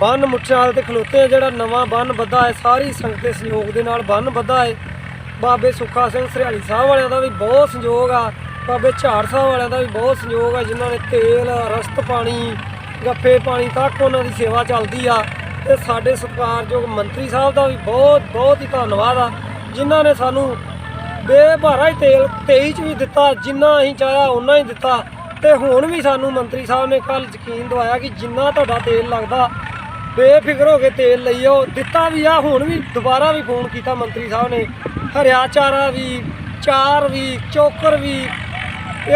ਬੰਨ ਮੁੱਛਾਲ ਤੇ ਖਲੋਤੇ ਆ, ਜਿਹੜਾ ਨਵਾਂ ਬੰਨ ਬੱਧਾ ਹੈ, ਸਾਰੀ ਸੰਗਤ ਦੇ ਸਹਿਯੋਗ ਦੇ ਨਾਲ ਬੰਨ ਬੱਧਾ ਹੈ। ਬਾਬੇ ਸੁੱਖਾ ਸਿੰਘ ਸਰਿਆਲੀ ਸਾਹਿਬ ਵਾਲਿਆਂ ਦਾ ਵੀ ਬਹੁਤ ਸਹਿਯੋਗ ਆ, ਬਾਬੇ ਝਾੜ ਸਾਹਿਬ ਵਾਲਿਆਂ ਦਾ ਵੀ ਬਹੁਤ ਸਹਿਯੋਗ ਆ, ਜਿਨ੍ਹਾਂ ਨੇ ਤੇਲ, ਰਸਤ ਪਾਣੀ, ਗੱਫੇ ਪਾਣੀ ਤੱਕ ਉਹਨਾਂ ਦੀ ਸੇਵਾ ਚੱਲਦੀ ਆ। ਤੇ ਸਾਡੇ ਸਤਿਕਾਰਯੋਗ ਮੰਤਰੀ ਸਾਹਿਬ ਦਾ ਵੀ ਬਹੁਤ ਬਹੁਤ ਹੀ ਧੰਨਵਾਦ ਆ, ਜਿਨ੍ਹਾਂ ਨੇ ਸਾਨੂੰ ਬੇਭਾਰਾ ਹੀ ਤੇਲ 23 ਚ ਵੀ ਦਿੱਤਾ, ਜਿੰਨਾ ਅਸੀਂ ਚਾਹਿਆ ਉਹਨਾਂ ਹੀ ਦਿੱਤਾ। ਤੇ ਹੁਣ ਵੀ ਸਾਨੂੰ ਮੰਤਰੀ ਸਾਹਿਬ ਨੇ ਕੱਲ ਯਕੀਨ ਦਵਾਇਆ ਕਿ ਜਿੰਨਾ ਤੁਹਾਡਾ ਤੇਲ ਲੱਗਦਾ ਬੇਫਿਕਰ ਹੋ ਕੇ ਤੇਲ ਲਈਓ। ਦਿੱਤਾ ਵੀ ਆ ਹੁਣ ਵੀ ਦੁਬਾਰਾ ਵੀ ਫੋਨ ਕੀਤਾ ਮੰਤਰੀ ਸਾਹਿਬ ਨੇ। ਹਰਿਆ ਚਾਰਾ ਵੀ ਚਾਰ ਵੀ ਚੋਕਰ ਵੀ।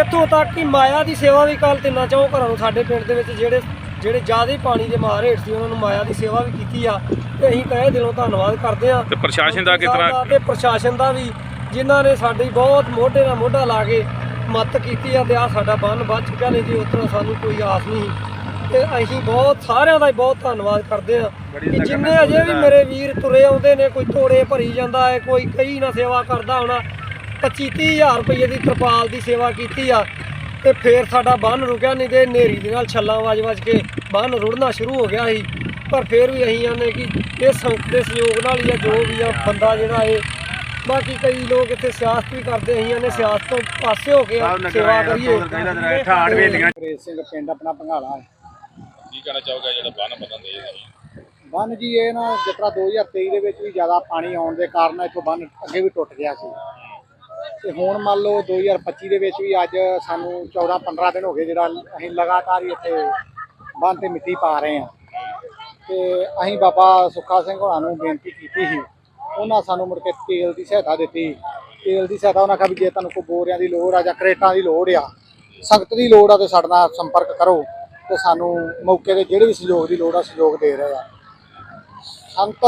ਇੱਥੋਂ ਤੱਕ ਕਿ ਮਾਇਆ ਦੀ ਸੇਵਾ ਵੀ ਕੱਲ ਤਿੰਨਾਂ ਚੌਂ ਘਰਾਂ ਨੂੰ ਸਾਡੇ ਪਿੰਡ ਦੇ ਵਿੱਚ ਜਿਹੜੇ ਜਿਹੜੇ ਜ਼ਿਆਦਾ ਪਾਣੀ ਦੇ ਮਾਰ ਹੇਠ ਸੀ ਉਹਨਾਂ ਨੂੰ ਮਾਇਆ ਦੀ ਸੇਵਾ ਵੀ ਕੀਤੀ ਆ। ਤੇ ਅਸੀਂ ਤਹਿ ਦਿਲੋਂ ਧੰਨਵਾਦ ਕਰਦੇ ਆ ਤੇ ਪ੍ਰਸ਼ਾਸਨ ਦਾ ਕਿਸ ਤਰ੍ਹਾਂ ਤੇ ਪ੍ਰਸ਼ਾਸਨ ਦਾ ਵੀ ਜਿਨ੍ਹਾਂ ਨੇ ਸਾਡੀ ਬਹੁਤ ਮੋਢੇ ਨਾਲ ਮੋਢਾ ਲਾ ਕੇ ਮਦਦ ਕੀਤੀ ਆ ਤੇ ਆ ਸਾਡਾ ਬੰਨ ਬਚ ਚੁੱਕਿਆ ਨਹੀਂ ਜੀ ਉਸ ਤਰ੍ਹਾਂ ਸਾਨੂੰ ਕੋਈ ਆਸ ਨਹੀਂ। ਤੇ ਅਸੀਂ ਬਹੁਤ ਸਾਰਿਆਂ ਦਾ ਹੀ ਬਹੁਤ ਧੰਨਵਾਦ ਕਰਦੇ ਆ ਕਿ ਜਿੰਨੇ ਅਜੇ ਵੀ ਮੇਰੇ ਵੀਰ ਤੁਰੇ ਆਉਂਦੇ ਨੇ ਕੋਈ ਤੋੜੇ ਭਰੀ ਜਾਂਦਾ ਹੈ ਕੋਈ ਕਈ ਨਾ ਸੇਵਾ ਕਰਦਾ ਹੋਣਾ 25 ਹਜ਼ਾਰ ਰੁਪਏ ਦੀ ਤਰਪਾਲ ਦੀ ਸੇਵਾ ਕੀਤੀ ਆ ਤੇ ਫੇਰ ਸਾਡਾ ਬੰਨ ਰੁਕਿਆ ਨਹੀਂ ਤੇ ਨੇਰੀ ਦੇ ਨਾਲ ਛੱਲਾਂ ਵੱਜ ਵੱਜ ਕੇ ਬੰਨ ਰੁੜਨਾ ਸ਼ੁਰੂ ਹੋ ਗਿਆ ਸੀ। ਪਰ ਫੇਰ ਵੀ ਅਸੀਂ ਆਨੇ ਕਿ ਇਹ ਸੰਗਤ ਦੇ ਸਹਿਯੋਗ ਨਾਲ ਹੀ ਆ ਜੋ ਵੀ ਆ ਬੰਦਾ ਜਿਹੜਾ ਇਹ ਬਾਕੀ ਕਈ ਲੋਕ ਇੱਥੇ ਸਿਆਸਤ ਵੀ ਕਰਦੇ ਅਸੀਂ ਆਨੇ ਸਿਆਸਤ ਤੋਂ ਪਾਸੇ ਹੋ ਕੇ ਸੇਵਾ ਕਰੀਏ। ਸਿੰਘ ਪਿੰਡ ਆਪਣਾ ਭੰਗਾਲਾ ਹੈ। ਕੀ ਕਹਿਣਾ ਚਾਹੋਗੇ ਜਿਹੜਾ ਬੰਨ ਬਦਨ ਦੇ ਬੰਨ ਜੀ, ਇਹ ਨਾ ਜਿਸ ਤਰ੍ਹਾਂ 2023 ਦੇ ਵਿੱਚ ਵੀ ਜ਼ਿਆਦਾ ਪਾਣੀ ਆਉਣ ਦੇ ਕਾਰਨ ਇੱਥੋਂ ਬੰਨ ਅੱਗੇ ਵੀ ਟੁੱਟ ਗਿਆ ਸੀ। ਤੇ ਹੁਣ ਮੰਨ ਲਓ 2025 ਦੇ ਵਿੱਚ ਵੀ ਅੱਜ ਸਾਨੂੰ 14 15 ਦਿਨ ਹੋ ਗਏ ਜਿਹੜਾ ਅਸੀਂ ਲਗਾਤਾਰ ਹੀ ਇੱਥੇ ਬੰਨ ਤੇ ਮਿੱਟੀ ਪਾ ਰਹੇ ਹਾਂ। ਤੇ ਅਸੀਂ ਬਾਬਾ ਸੁੱਖਾ ਸਿੰਘ ਹੋਣਾ ਨੂੰ ਬੇਨਤੀ ਕੀਤੀ ਸੀ, ਉਹਨਾਂ ਸਾਨੂੰ ਮੁੜ ਕੇ ਤੇਲ ਦੀ ਸਹਾਇਤਾ ਦਿੱਤੀ। ਤੇਲ ਦੀ ਸਹਾਇਤਾ ਉਹਨਾਂ ਕਿਹਾ ਵੀ ਜੇ ਤੁਹਾਨੂੰ ਕੋਈ ਬੋਰਿਆਂ ਦੀ ਲੋੜ ਆ ਜਾਂ ਕਰੇਟਾਂ ਦੀ ਲੋੜ ਆ ਸੰਗਤ ਦੀ ਲੋੜ ਆ ਤੇ ਸਾਡੇ ਨਾਲ ਸੰਪਰਕ ਕਰੋ। ਤੇ ਸਾਨੂੰ ਮੌਕੇ ਤੇ ਜਿਹੜੇ ਵੀ ਸਹਿਯੋਗ ਦੀ ਲੋੜ ਆ ਸਹਿਯੋਗ ਦੇ ਰਹੇ ਆ। ਸੰਤ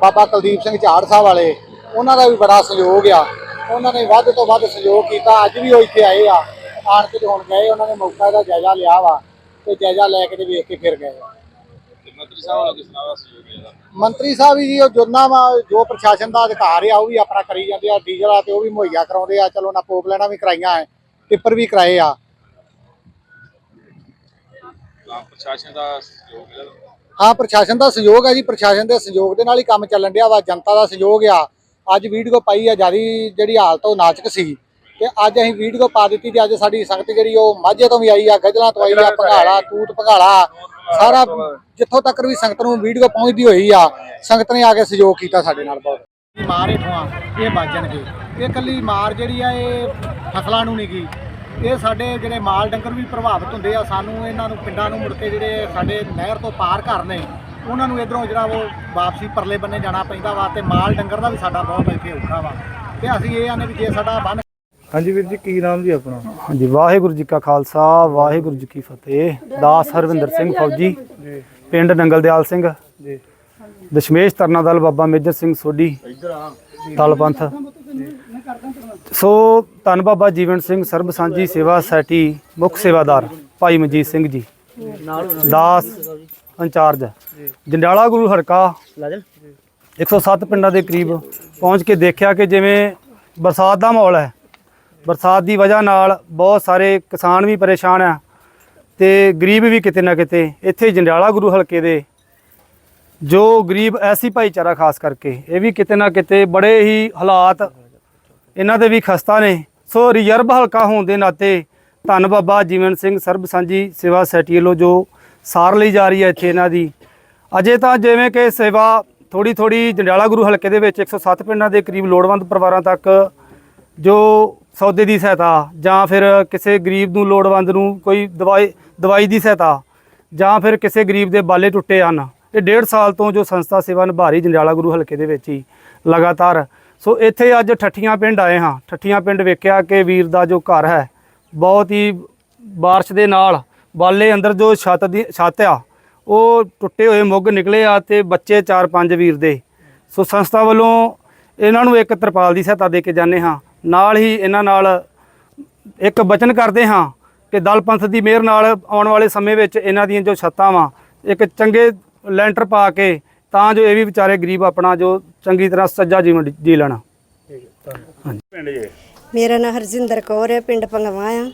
ਬਾਬਾ ਕੁਲਦੀਪ ਸਿੰਘ ਝਾੜ ਸਾਹਿਬ ਵਾਲੇ ਉਹਨਾਂ ਦਾ ਵੀ ਬੜਾ ਸਹਿਯੋਗ ਆ। ਉਹਨਾਂ ਨੇ ਵੱਧ ਤੋਂ ਵੱਧ ਸਹਿਯੋਗ ਕੀਤਾ ਅੱਜ ਵੀ ਉਹ ਇੱਥੇ ਆਏ ਆ। ਆਣ ਕੇ ਤੇ ਹੁਣ ਗਏ ਉਹਨਾਂ ਨੇ ਮੌਕਾ ਦਾ ਜਾਇਜ਼ਾ ਲਿਆ ਵਾ ਤੇ ਜਾਇਜ਼ਾ ਲੈ ਕੇ ਤੇ ਵੇਖ ਕੇ ਫਿਰ ਗਏ। ਆ। ਮੰਤਰੀ ਸਾਹਿਬ ਵੱਲੋਂ ਕਿਸ ਤਰ੍ਹਾਂ ਦਾ ਸਹਿਯੋਗ ਹੈ ਮੰਤਰੀ ਸਾਹਿਬ ਜੀ ਉਹ ਜੁਰਨਾ ਵਾ ਜੋ ਪ੍ਰਸ਼ਾਸਨ ਦਾ ਅਧਿਕਾਰ ਆ ਉਹ ਵੀ ਆਪਣਾ ਕਰੀ ਜਾਂਦੇ ਆ। ਡੀਜ਼ਲ ਆ ਤੇ ਉਹ ਵੀ ਮੁਹੱਈਆ ਕਰਾਉਂਦੇ ਆ। ਚਲੋ ਨਾ ਪੋਪ ਲੈਣਾ ਵੀ ਕਰਾਈਆਂ ਐ ਟਿੱਪਰ ਵੀ ਕਰਾਏ ਆ। ਤਾਂ ਪ੍ਰਸ਼ਾਸਨ ਦਾ ਸਹਿਯੋਗ ਹੈ? ਹਾਂ ਪ੍ਰਸ਼ਾਸਨ ਦਾ ਸਹਿਯੋਗ ਹੈ ਜੀ। ਪ੍ਰਸ਼ਾਸਨ ਦੇ ਸਹਿਯੋਗ ਦੇ ਨਾਲ ਹੀ ਕੰਮ ਚੱਲਣ ਡਿਆ ਵਾ। ਜਨਤਾ ਦਾ ਸਹਿਯੋਗ ਆ। ਅੱਜ ਵੀਡੀਓ ਪਾਈ ਆ ਜਿਆਦੀ ਜਿਹੜੀ ਹਾਲਤ ਉਹ ਨਾਜ਼ੁਕ ਸੀ। ਤੇ ਅੱਜ ਅਸੀਂ ਵੀਡੀਓ ਪਾ ਦਿੱਤੀ ਤੇ ਅੱਜ ਸਾਡੀ ਸੰਗਤ ਜਿਹੜੀ ਉਹ ਮਾਝੇ ਤੋਂ ਵੀ ਆਈ ਆ। ਗਜਲਾਂ ਤੋਂ ਆਈ ਆ ਭੰਗਾਲਾ ਤੂਤ ਭੰਗਾਲਾ ਸਾਰਾ ਜਿੱਥੋਂ ਤੱਕ ਵੀ ਸੰਗਤ ਨੂੰ ਵੀਡੀਓ ਪਹੁੰਚਦੀ ਹੋਈ ਆ ਸੰਗਤ ਨੇ ਆ ਕੇ ਸਹਿਯੋਗ ਕੀਤਾ ਸਾਡੇ ਨਾਲ। ਬਹੁਤ। ਮਾਰ ਹੇਠੋਂ ਇਹ ਵੱਜਣਗੇ ਇਹ ਕੱਲੀ ਮਾਰ ਜਿਹੜੀ ਆ ਇਹ ਫਸਲਾਂ ਨੂੰ ਨਹੀਂ ਗਈ ਇਹ ਸਾਡੇ ਜਿਹੜੇ ਮਾਲ ਡੰਗਰ ਵੀ ਪ੍ਰਭਾਵਿਤ ਹੁੰਦੇ ਆ ਸਾਨੂੰ ਇਹਨਾਂ ਨੂੰ ਪਿੰਡਾਂ ਨੂੰ ਮੁੜ ਕੇ ਜਿਹੜੇ ਸਾਡੇ ਨਹਿਰ ਤੋਂ ਪਾਰ ਘਰ ਨੇ ਉਹਨਾਂ ਨੂੰ ਇਧਰੋਂ ਜਿਹੜਾ ਉਹ ਵਾਪਸੀ ਪਰਲੇ ਬੰਨੇ ਜਾਣਾ ਪੈਂਦਾ ਵਾ ਤੇ ਮਾਲ ਡੰਗਰ ਦਾ ਵੀ ਸਾਡਾ ਬਹੁਤ ਇੱਥੇ ਔਖਾ ਵਾ। ਤੇ ਅਸੀਂ ਇਹ ਆਨੇ ਵੀ ਜੇ ਸਾਡਾ ਬੰਨ ਹਾਂਜੀ ਵੀਰ ਜੀ ਕੀ ਨਾਮ ਜੀ ਆਪਣਾ? ਹਾਂਜੀ ਵਾਹਿਗੁਰੂ ਜੀ ਕਾ ਖਾਲਸਾ ਵਾਹਿਗੁਰੂ ਜੀ ਕੀ ਫਤਿਹ। ਦਾਸ ਹਰਵਿੰਦਰ ਸਿੰਘ ਫੌਜੀ ਪਿੰਡ ਨੰਗਲਦਿਆਲ ਸਿੰਘ। ਜੀ। ਦਸ਼ਮੇਸ਼ ਤਰਨਾ ਦਲ ਬਾਬਾ ਮੇਜਰ ਸਿੰਘ ਸੋਢੀ ਦਲ ਪੰਥ ਸੋ ਧੰਨ ਬਾਬਾ ਜੀਵਨ ਸਿੰਘ ਸਰਬ ਸਾਂਝੀ ਸੇਵਾ ਸੋਸਾਇਟੀ ਮੁੱਖ ਸੇਵਾਦਾਰ ਭਾਈ ਮਨਜੀਤ ਸਿੰਘ ਜੀ। ਦਾਸ ਇੰਚਾਰਜ ਜੰਡਿਆਲਾ ਗੁਰੂ ਹਰਕਾ 107 ਪਿੰਡਾਂ ਦੇ ਕਰੀਬ ਪਹੁੰਚ ਕੇ ਦੇਖਿਆ ਕਿ ਜਿਵੇਂ ਬਰਸਾਤ ਦਾ ਮਾਹੌਲ ਹੈ। ਬਰਸਾਤ ਦੀ ਵਜ੍ਹਾ ਨਾਲ ਬਹੁਤ ਸਾਰੇ ਕਿਸਾਨ ਵੀ ਪਰੇਸ਼ਾਨ ਆ ਤੇ ਗਰੀਬ ਵੀ ਕਿਤੇ ਨਾ ਕਿਤੇ ਇੱਥੇ ਜੰਡਿਆਲਾ ਗੁਰੂ ਹਲਕੇ ਦੇ ਜੋ ਗਰੀਬ ਐਸੀ ਭਾਈਚਾਰਾ ਖਾਸ ਕਰਕੇ ਇਹ ਵੀ ਕਿਤੇ ਨਾ ਕਿਤੇ ਬੜੇ ਹੀ ਹਾਲਾਤ ਇਹਨਾਂ ਦੇ ਵੀ ਖਸਤਾ ਨੇ। ਸੋ ਰਿਜ਼ਰਵ ਹਲਕਾ ਹੋਣ ਦੇ ਨਾਤੇ ਧੰਨ ਬਾਬਾ ਜੀਵਨ ਸਿੰਘ ਸਰਬਸਾਂਝੀ ਸੇਵਾ ਸੋਸਾਇਟੀ ਵੱਲੋਂ ਜੋ ਸਾਰ ਲਈ ਜਾ ਰਹੀ ਹੈ ਇੱਥੇ ਇਹਨਾਂ ਦੀ। ਅਜੇ ਤਾਂ ਜਿਵੇਂ ਕਿ ਸੇਵਾ ਥੋੜੀ ਥੋੜੀ ਜੰਡਿਆਲਾ ਗੁਰੂ ਹਲਕੇ ਦੇ ਵਿੱਚ 107 ਪਿੰਡਾਂ ਦੇ ਕਰੀਬ ਲੋੜਵੰਦ ਪਰਿਵਾਰਾਂ ਤੱਕ ਜੋ ਸੌਦੇ ਦੀ ਸਹਾਇਤਾ ਜਾਂ ਫਿਰ ਕਿਸੇ ਗਰੀਬ ਨੂੰ ਲੋੜਵੰਦ ਨੂੰ ਕੋਈ ਦਵਾਈ ਦਵਾਈ ਦੀ ਸਹਾਇਤਾ ਜਾਂ ਫਿਰ ਕਿਸੇ ਗਰੀਬ ਦੇ ਬਾਲੇ ਟੁੱਟੇ ਹਨ। ਇਹ ਡੇਢ ਸਾਲ ਤੋਂ ਜੋ ਸੰਸਥਾ ਸੇਵਾ ਨਿਭਾ ਰਹੀ ਜੰਡਿਆਲਾ ਗੁਰੂ ਹਲਕੇ ਦੇ ਵਿੱਚ ਹੀ ਲਗਾਤਾਰ ਸੋ ਇੱਥੇ ਅੱਜ ਠੱਠੀਆਂ ਪਿੰਡ ਆਏ ਹਾਂ। ਠੱਠੀਆਂ ਪਿੰਡ ਵੇਖਿਆ ਕਿ ਵੀਰ ਦਾ ਜੋ ਘਰ ਹੈ, ਬਹੁਤ ਹੀ ਬਾਰਿਸ਼ ਦੇ ਨਾਲ ਬਾਲੇ ਅੰਦਰ ਜੋ ਛੱਤ ਦੀ ਛੱਤ ਆ, ਉਹ ਟੁੱਟੇ ਹੋਏ ਮੁੱਗ ਨਿਕਲੇ ਆ ਤੇ ਬੱਚੇ 4-5 ਵੀਰ ਦੇ। ਸੋ ਸੰਸਥਾ ਵੱਲੋਂ ਇਹਨਾਂ ਨੂੰ ਇੱਕ ਤਰਪਾਲ ਦੀ ਸਹਾਇਤਾ ਦੇ ਕੇ ਜਾਂਦੇ ਹਾਂ। ਨਾਲ ਹੀ ਇਹਨਾਂ ਨਾਲ ਇੱਕ ਬਚਨ ਕਰਦੇ ਹਾਂ ਕਿ ਦਲ ਪੰਥ ਦੀ ਮਿਹਰ ਨਾਲ ਆਉਣ ਵਾਲੇ ਸਮੇਂ ਵਿੱਚ ਇਹਨਾਂ ਦੀਆਂ ਜੋ ਛੱਤਾਂ ਵਾ, ਇੱਕ ਚੰਗੇ ਲੈਂਟਰ ਪਾ ਕੇ ਤਾਂ ਜੋ ਇਹ ਵੀ ਵਿਚਾਰੇ ਗਰੀਬ ਆਪਣਾ ਜੋ ਚੰਗੀ ਤਰ੍ਹਾਂ ਸੱਜਾ ਜੀਵਨ ਜੀ ਲੈਣ। ਪਿੰਡ ਜੇ? ਮੇਰਾ ਨਾਂ ਹਰਜਿੰਦਰ ਕੌਰ ਹੈ ਪਿੰਡ ਪੰਗਵਾ ਆ।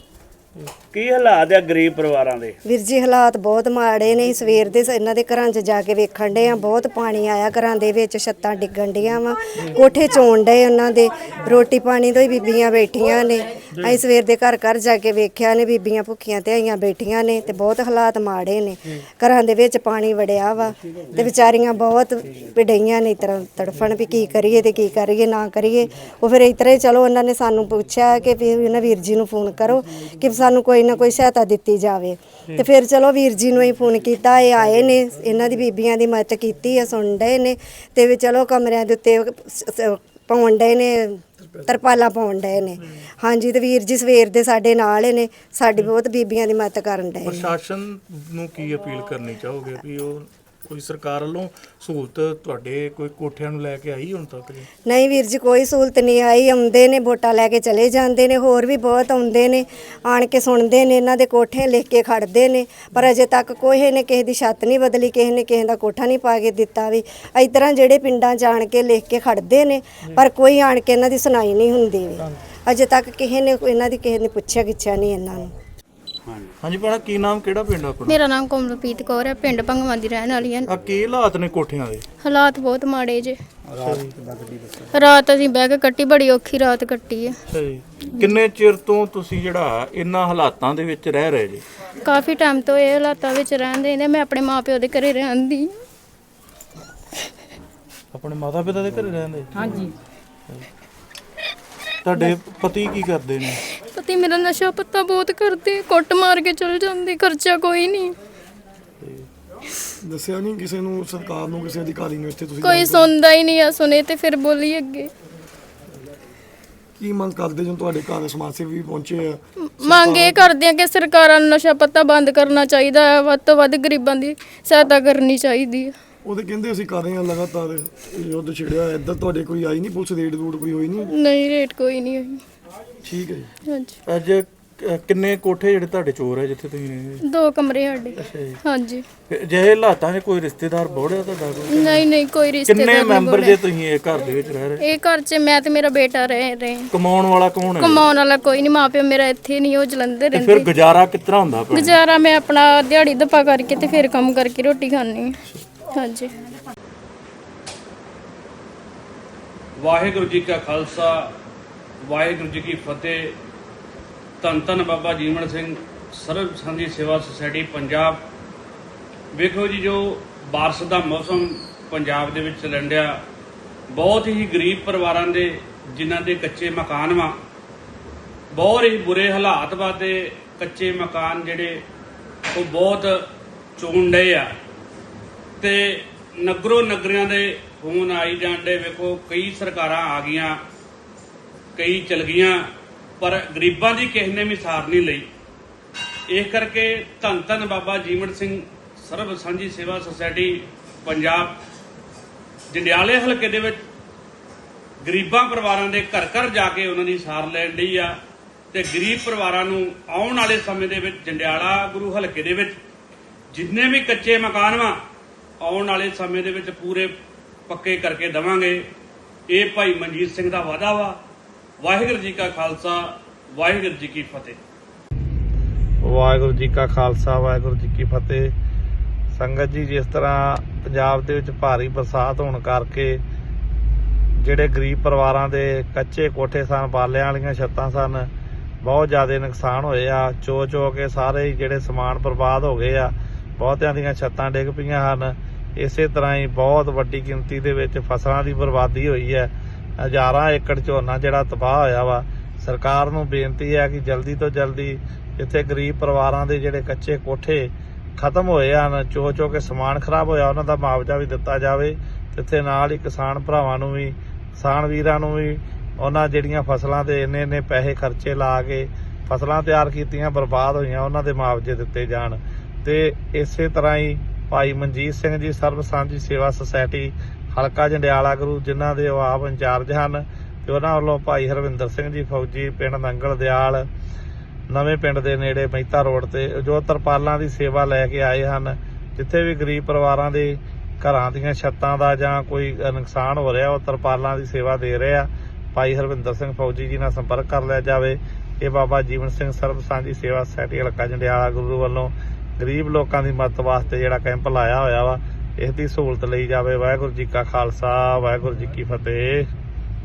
ਕੀ ਹਾਲਾਤ ਆ ਗਰੀਬ ਪਰਿਵਾਰਾਂ ਦੇ? ਵੀਰ ਜੀ, ਹਾਲਾਤ ਬਹੁਤ ਮਾੜੇ ਨੇ। ਸਵੇਰ ਦੇ ਸ- ਇਹਨਾਂ ਦੇ ਘਰਾਂ 'ਚ ਜਾ ਕੇ ਵੇਖਣ ਡੇ ਆ। ਬਹੁਤ ਪਾਣੀ ਆਇਆ ਘਰਾਂ ਦੇ ਵਿੱਚ, ਛੱਤਾਂ ਡਿੱਗਣ ਡੀਆਂ ਵਾ। ਕੋਠੇ ਚੋਣ ਡੇ ਉਹਨਾਂ ਦੇ। ਰੋਟੀ ਪਾਣੀ ਤੋਂ ਹੀ ਬੀਬੀਆਂ ਬੈਠੀਆਂ ਨੇ। ਅਸੀਂ ਸਵੇਰ ਦੇ ਘਰ ਘਰ ਜਾ ਕੇ ਵੇਖਿਆ ਨੇ, ਬੀਬੀਆਂ ਭੁੱਖੀਆਂ ਤੇ ਆਈਆਂ ਬੈਠੀਆਂ ਨੇ ਤੇ ਬਹੁਤ ਹਾਲਾਤ ਮਾੜੇ ਨੇ। ਘਰਾਂ ਦੇ ਵਿੱਚ ਪਾਣੀ ਵੜਿਆ ਵਾ ਤੇ ਵਿਚਾਰੀਆਂ ਬਹੁਤ ਪਿੜਈਆਂ ਨੇ ਇਸ ਤਰ੍ਹਾਂ ਤੜਫਣ ਵੀ ਕੀ ਕਰੀਏ ਤੇ ਕੀ ਕਰੀਏ, ਨਾ ਕਰੀਏ। ਉਹ ਫਿਰ ਇਸ ਤਰ੍ਹਾਂ ਹੀ ਚਲੋ ਉਹਨਾਂ ਨੇ ਸਾਨੂੰ ਪੁੱਛਿਆ ਕਿ ਵੀ ਉਹਨਾਂ ਵੀਰ ਜੀ ਨੂੰ ਫੋਨ ਕਰੋ ਕਿ ਸਾਨੂੰ ਕੋਈ ਨਾ ਕੋਈ ਸਹਾਇਤਾ ਦਿੱਤੀ ਜਾਵੇ। ਤੇ ਫਿਰ ਚਲੋ ਵੀਰ ਜੀ ਨੂੰ ਹੀ ਫੋਨ ਕੀਤਾ ਇਹ ਆਏ ਨੇ ਇਹਨਾਂ ਦੀ ਬੀਬੀਆਂ ਦੀ ਮਦਦ ਕੀਤੀ ਹੈ ਸੁਣ ਡਏ ਨੇ ਤੇ ਵੀ ਚਲੋ ਕਮਰਿਆਂ ਦੇ ਉੱਤੇ ਸ- ਪਾਉਣ ਡਏ ਨੇ ਤਰਪਾਲਾਂ ਪਾਉਣ ਡਏ ਨੇ। ਹਾਂਜੀ ਤੇ ਵੀਰ ਜੀ ਸਵੇਰ ਦੇ ਸਾਡੇ ਨਾਲ ਹੀ ਨੇ ਸਾਡੀ ਬਹੁਤ ਬੀਬੀਆਂ ਦੀ ਮਦਦ ਕਰਨ ਡਏ ਨੇ। ਪ੍ਰਸ਼ਾਸਨ ਨੂੰ ਕੀ ਅਪੀਲ ਕਰਨੀ ਚਾਹੋਗੇ ਵੀ ਉਹ ਕੋਈ ਸਰਕਾਰ ਵੱਲੋਂ ਸਹੂਲਤ ਤੁਹਾਡੇ ਕੋਈ ਕੋਠਿਆਂ ਨੂੰ ਲੈ ਕੇ ਆਈ ਹੁਣ ਤੱਕ ਜੀ? ਨਹੀਂ ਵੀਰ ਜੀ ਕੋਈ ਸਹੂਲਤ ਨਹੀਂ ਆਈ। ਆਉਂਦੇ ਨੇ ਵੋਟਾਂ ਲੈ ਕੇ ਚਲੇ ਜਾਂਦੇ ਨੇ ਹੋਰ ਵੀ ਬਹੁਤ ਆਉਂਦੇ ਨੇ। ਆਣ ਕੇ ਸੁਣਦੇ ਨੇ ਇਹਨਾਂ ਦੇ ਕੋਠੇ ਲਿਖ ਕੇ ਖੜਦੇ ਨੇ। ਪਰ ਅਜੇ ਤੱਕ ਕੋਈ ਨੇ ਕਿਸੇ ਦੀ ਛੱਤ ਨਹੀਂ ਬਦਲੀ ਕਿਸੇ ਨੇ ਕਿਸੇ ਦਾ ਕੋਠਾ ਨਹੀਂ ਪਾ ਕੇ ਦਿੱਤਾ ਵੀ। ਇਸ ਤਰ੍ਹਾਂ ਜਿਹੜੇ ਪਿੰਡਾਂ 'ਚ ਆਣ ਕੇ ਲਿਖ ਕੇ ਖੜਦੇ ਨੇ ਪਰ ਕੋਈ ਆਣ ਕੇ ਇਹਨਾਂ ਦੀ ਸੁਣਾਈ ਨਹੀਂ ਹੁੰਦੀ ਵੀ। ਅਜੇ ਤੱਕ ਕਿਸੇ ਨੇ ਇਹਨਾਂ ਦੀ ਕਿਸੇ ਨੇ ਪੁੱਛਿਆ ਗਿੱਛਿਆ ਨਹੀਂ ਇਹਨਾਂ ਨੂੰ। ਹਾਂਜੀ ਭੈਣਾ ਕੀ ਨਾਮ ਕਿਹੜਾ ਪਿੰਡ ਆਪਣਾ? ਮੇਰਾ ਨਾਮ ਕੋਮਲਪ੍ਰੀਤ ਕੌਰ ਹੈ ਪਿੰਡ ਭੰਗਵਾਂ ਦੀ ਰਹਿਣ ਵਾਲੀ ਹਾਂ। ਆ ਕੀ ਹਾਲਾਤ ਨੇ ਕੋਠਿਆਂ ਦੇ? ਹਾਲਾਤ ਬਹੁਤ ਮਾੜੇ ਜੇ। ਰਾਤ ਅਸੀਂ ਬਹਿ ਕੇ ਕੱਟੀ ਬੜੀ ਔਖੀ ਰਾਤ ਕੱਟੀ ਹੈ। ਅੱਛਾ ਜੀ। ਕਿੰਨੇ ਚਿਰ ਤੋਂ ਤੁਸੀਂ ਜਿਹੜਾ ਇਹਨਾਂ ਹਾਲਾਤਾਂ ਦੇ ਵਿੱਚ ਰਹਿ ਰਹੇ ਜੀ? ਕਾਫੀ ਟਾਈਮ ਤੋਂ ਇਹ ਹਾਲਾਤਾਂ ਵਿੱਚ ਰਹਿੰਦੇ ਨੇ ਮੈਂ ਆਪਣੇ ਮਾਪਿਓ ਦੇ ਘਰੇ ਰਹਿੰਦੀ ਆਪਣੇ ਮਾਤਾ ਪਿਤਾ ਦੇ ਘਰੇ ਰਹਿੰਦੇ? ਹਾਂਜੀ। ਤੁਹਾਡੇ ਪਤੀ ਕੀ ਕਰਦੇ ਨੇ? ਪਤੀ ਮੇਰਾ ਨਸ਼ਾ ਪੱਤਾ ਬਹੁਤ ਕਰਦੇ ਕੁੱਟ ਮਾਰ ਕੇ ਚਲ ਜਾਂਦੇ ਖਰਚਾ ਕੋਈ ਨਹੀਂ। ਦੱਸਿਆ ਨਹੀਂ ਕਿਸੇ ਨੂੰ ਸਰਕਾਰ ਨੂੰ ਕਿਸੇ ਅਧਿਕਾਰੀ ਨੂੰ ਇੱਥੇ ਤੁਸੀਂ ਕੋਈ ਸੁਣਦਾ ਹੀ ਨਹੀਂ ਆ ਸੁਣੇ ਤੇ ਫਿਰ ਬੋਲੀ ਅੱਗੇ। ਕੀ ਮੰਗ ਕਰਦੇ ਜੋ ਤੁਹਾਡੇ ਘਰ ਸਮਾਜ ਸੇਵੀ ਵੀ ਪਹੁੰਚੇ ਆ? ਮੰਗ ਇਹ ਕਰਦੇ ਆ ਕਿ ਸਰਕਾਰਾਂ ਨੂੰ ਨਸ਼ਾ ਪੱਤਾ ਬੰਦ ਕਰਨਾ ਚਾਹੀਦਾ ਹੈ ਵੱਧ ਤੋਂ ਵੱਧ ਗਰੀਬਾਂ ਦੀ ਸਹਾਇਤਾ ਕਰਨੀ ਚਾਹੀਦੀ ਹੈ ਉਹਦੇ ਕਹਿੰਦੇ ਅਸੀਂ ਕਰ ਰਹੇ ਹਾਂ ਲਗਾਤਾਰ ਯੁੱਧ ਛਿੜਿਆ ਇੱਧਰ ਤੁਹਾਡੇ ਕੋਈ ਆਈ ਨਹੀਂ ਪੁਲਿਸ ਰੇਡ ਰੂਡ ਕੋਈ ਹੋਈ ਨਹੀਂ? ਨਹੀਂ ਰੇਟ ਕੋਈ ਨਹੀਂ ਹੋਈ ਠੀਕ ਹੈ ਜੀ। ਹਾਂਜੀ। ਅੱਜ ਕਿੰਨੇ ਕੋਠੇ ਜਿਹੜੇ ਤੁਹਾਡੇ ਚੋਰ ਹੈ ਜਿੱਥੇ ਤੁਸੀਂ ਰਹਿੰਦੇ ਦੋ ਕਮਰੇ ਸਾਡੇ। ਜੀ। ਹਾਂਜੀ। ਫਿਰ ਜੇ ਹਾਲਾਤਾਂ 'ਚ ਕੋਈ ਰਿਸ਼ਤੇਦਾਰ ਬੋੜਿਆ ਤੁਹਾਡਾ ਕੋਈ? ਨਹੀਂ ਨਹੀਂ ਕੋਈ ਰਿਸ਼ਤੇਦਾਰ ਕਿੰਨੇ ਨਹੀਂ ਮੈਂਬਰ। ਜੇ ਤੁਸੀਂ ਇਹ ਘਰ ਦੇ ਵਿੱਚ ਰਹਿ ਰਹੇ? ਇਹ ਘਰ 'ਚ ਮੈਂ ਤੇ ਮੇਰਾ ਬੇਟਾ ਰਹੇ ਰਹੇ। ਕਮਾਉਣ ਵਾਲਾ ਕੌਣ ਹੈ? ਕਮਾਉਣ ਵਾਲਾ ਕੋਈ ਨਹੀਂ ਮਾਪਿਓ ਮੇਰਾ ਇੱਥੇ ਨਹੀਂ ਉਹ ਜਲੰਧਰ ਤੇ ਫਿਰ ਰਹਿੰਦੇ ਗੁਜ਼ਾਰਾ ਕਿਤਨਾ ਹੁੰਦਾ ਭੈਣ ਗੁਜ਼ਾਰਾ ਮੈਂ ਆਪਣਾ ਦਿਹਾੜੀ ਦੱਪਾ ਕਰਕੇ ਤੇ ਫਿਰ ਕੰਮ ਕਰਕੇ ਰੋਟੀ ਖਾਣੀ ਹਾਂਜੀ। ਵਾਹਿਗੁਰੂ ਜੀ ਕਾ ਖਾਲਸਾ ਵਾਹਿਗੁਰੂ ਜੀ ਕੀ ਫਤਿਹ। ਧੰਨ ਧੰਨ ਬਾਬਾ ਜੀਵਨ ਸਿੰਘ, ਸਰਬ ਸੰਧੀ ਸੇਵਾ ਸੁਸਾਇਟੀ ਪੰਜਾਬ। ਵੇਖੋ ਜੀ, ਜੋ ਬਾਰਿਸ਼ ਦਾ ਮੌਸਮ ਪੰਜਾਬ ਦੇ ਵਿੱਚ ਚੱਲਣ ਡਿਆ, ਬਹੁਤ ਹੀ ਗਰੀਬ ਪਰਿਵਾਰਾਂ ਦੇ, ਜਿਨ੍ਹਾਂ ਦੇ ਕੱਚੇ ਮਕਾਨ ਵਾ। ਬਹੁਤ ਹੀ ਬੁਰੇ ਹਾਲਾਤ ਵਾ ਤੇ ਕੱਚੇ ਮਕਾਨ ਜਿਹੜੇ, ਉਹ ਬਹੁਤ ਚੋਣ ਡਏ ਆ। ਤੇ ਨਗਰੋ ਨਗਰਿਆਂ ਦੇ ਫੋਨ ਆਈ ਜਾਂਦੇ ਵੇਖੋ ਕਈ ਸਰਕਾਰਾਂ ਆ ਗਈਆਂ। ਕਈ ਚਲ ਗਈਆਂ, ਪਰ ਗਰੀਬਾਂ ਦੀ ਕਿਸੇ ਨੇ ਵੀ ਸਾਰ ਨਹੀਂ ਲਈ। ਇਸ ਕਰਕੇ ਧੰਨ ਧੰਨ ਬਾਬਾ ਜੀਵਨ ਸਿੰਘ ਸਰਬ ਸਾਂਝੀ ਸੇਵਾ ਸੁਸਾਇਟੀ ਪੰਜਾਬ, ਜੰਡਿਆਲੇ ਹਲਕੇ ਦੇ ਵਿੱਚ ਗਰੀਬਾਂ ਪਰਿਵਾਰਾਂ ਦੇ ਘਰ ਘਰ ਜਾ ਕੇ ਉਹਨਾਂ ਦੀ ਸਾਰ ਲੈਣ ਲਈ ਆ ਤੇ ਗਰੀਬ ਪਰਿਵਾਰਾਂ ਨੂੰ ਆਉਣ ਵਾਲੇ ਸਮੇਂ ਦੇ ਵਿੱਚ ਜੰਡਿਆਲਾ ਗੁਰੂ ਹਲਕੇ ਦੇ ਵਿੱਚ ਜਿੰਨੇ ਵੀ ਕੱਚੇ ਮਕਾਨ ਵਾ, ਆਉਣ ਵਾਲੇ ਸਮੇਂ ਦੇ ਵਿੱਚ ਪੂਰੇ ਪੱਕੇ ਕਰਕੇ ਦਵਾਂਗੇ। ਇਹ ਭਾਈ ਮਨਜੀਤ ਸਿੰਘ ਦਾ ਵਾਅਦਾ ਵਾ। ਵਾਹਿਗੁਰੂ ਜੀ ਕਾ ਖਾਲਸਾ, ਵਾਹਿਗੁਰੂ ਜੀ ਕੀ ਫਤਿਹ। ਵਾਹਿਗੁਰੂ ਜੀ ਕਾ ਖਾਲਸਾ, ਵਾਹਿਗੁਰੂ ਜੀ ਕੀ ਫਤਿਹ। ਸੰਗਤ ਜੀ, ਜਿਸ ਤਰ੍ਹਾਂ ਪੰਜਾਬ ਦੇ ਵਿੱਚ ਭਾਰੀ ਬਰਸਾਤ ਹੋਣ ਕਰਕੇ ਜਿਹੜੇ ਗਰੀਬ ਪਰਿਵਾਰਾਂ ਦੇ ਕੱਚੇ ਕੋਠੇ ਸਨ, ਬਾਲਿਆਂ ਵਾਲੀਆਂ ਛੱਤਾਂ ਸਨ, ਬਹੁਤ ਜ਼ਿਆਦਾ ਨੁਕਸਾਨ ਹੋਏ ਆ। ਚੋ ਚੋ ਕੇ ਸਾਰੇ ਹੀ ਜਿਹੜੇ ਸਮਾਨ ਬਰਬਾਦ ਹੋ ਗਏ ਆ, ਬਹੁਤਿਆਂ ਦੀਆਂ ਛੱਤਾਂ ਡਿੱਗ ਪਈਆਂ ਹਨ। ਇਸੇ ਤਰ੍ਹਾਂ ਹੀ ਬਹੁਤ ਵੱਡੀ ਗਿਣਤੀ ਦੇ ਵਿੱਚ ਫਸਲਾਂ ਦੀ ਬਰਬਾਦੀ ਹੋਈ ਹੈ। ਹਜ਼ਾਰਾਂ ਏਕੜ ਝੋਨਾ ਜਿਹੜਾ ਤਬਾਹ ਹੋਇਆ ਵਾ, ਸਰਕਾਰ ਨੂੰ ਬੇਨਤੀ ਹੈ ਕਿ ਜਲਦੀ ਤੋਂ ਜਲਦੀ ਜਿੱਥੇ ਗਰੀਬ ਪਰਿਵਾਰਾਂ ਦੇ ਜਿਹੜੇ ਕੱਚੇ ਕੋਠੇ ਖਤਮ ਹੋਏ ਹਨ, ਚੋ ਚੋ ਕੇ ਸਮਾਨ ਖਰਾਬ ਹੋਇਆ, ਉਹਨਾਂ ਦਾ ਮੁਆਵਜ਼ਾ ਵੀ ਦਿੱਤਾ ਜਾਵੇ ਜਿੱਥੇ ਨਾਲ ਹੀ ਕਿਸਾਨ ਭਰਾਵਾਂ ਨੂੰ ਵੀ, ਕਿਸਾਨ ਵੀਰਾਂ ਨੂੰ ਵੀ, ਉਹਨਾਂ ਜਿਹੜੀਆਂ ਫਸਲਾਂ ਤੇ ਇੰਨੇ ਇੰਨੇ ਪੈਸੇ ਖਰਚੇ ਲਾ ਕੇ ਫਸਲਾਂ ਤਿਆਰ ਕੀਤੀਆਂ, ਬਰਬਾਦ ਹੋਈਆਂ, ਉਹਨਾਂ ਦੇ ਮੁਆਵਜ਼ੇ ਦਿੱਤੇ ਜਾਣ। ਤੇ ਇਸੇ ਤਰ੍ਹਾਂ ਹੀ ਭਾਈ ਮਨਜੀਤ ਸਿੰਘ ਜੀ ਸਰਬ ਸਾਂਝੀ ਸੇਵਾ ਸੁਸਾਇਟੀ ਹਲਕਾ ਜੰਡਿਆਲਾ ਗੁਰੂ ਜਿਨ੍ਹਾਂ ਦੇ ਉਹ ਆਪ ਇੰਚਾਰਜ ਹਨ ਤੇ ਉਹਨਾਂ ਵੱਲੋਂ ਭਾਈ ਹਰਵਿੰਦਰ ਸਿੰਘ ਜੀ ਫੌਜੀ ਪਿੰਡ ਨੰਗਲ ਦਿਆਲ, ਨਵੇਂ ਪਿੰਡ ਦੇ ਨੇੜੇ ਮਹਿਤਾ ਰੋਡ ਤੇ ਜੋ ਤਰਪਾਲਾਂ ਦੀ ਸੇਵਾ ਲੈ ਕੇ ਆਏ ਹਨ, ਜਿੱਥੇ ਵੀ ਗਰੀਬ ਪਰਿਵਾਰਾਂ ਦੇ ਘਰਾਂ ਦੀਆਂ ਛੱਤਾਂ ਦਾ ਜਾਂ ਕੋਈ ਨੁਕਸਾਨ ਹੋ ਰਿਹਾ, ਉਹ ਤਰਪਾਲਾਂ ਦੀ ਸੇਵਾ ਦੇ ਰਹੇ ਆ। ਭਾਈ ਹਰਵਿੰਦਰ ਸਿੰਘ ਫੌਜੀ ਜੀ ਨਾਲ ਸੰਪਰਕ ਕਰ ਲਿਆ ਜਾਵੇ। ਇਹ ਬਾਬਾ ਜੀਵਨ ਸਿੰਘ ਸਰਬ ਸਾਂਝੀ ਸੇਵਾ ਸੁਸਾਇਟੀ ਹਲਕਾ ਜੰਡਿਆਲਾ ਗੁਰੂ ਵੱਲੋਂ ਗਰੀਬ ਲੋਕਾਂ ਦੀ ਮਦਦ ਵਾਸਤੇ ਜਿਹੜਾ ਕੈਂਪ ਲਾਇਆ ਹੋਇਆ ਵਾ ਇਸ ਦੀ ਸਹੂਲਤ ਲਈ ਜਾਵੇ ਵਾਹਿਗੁਰੂ ਜੀ ਕਾ ਖਾਲਸਾ ਵਾਹਿਗੁਰੂ ਜੀ ਕੀ ਫਤਿਹ।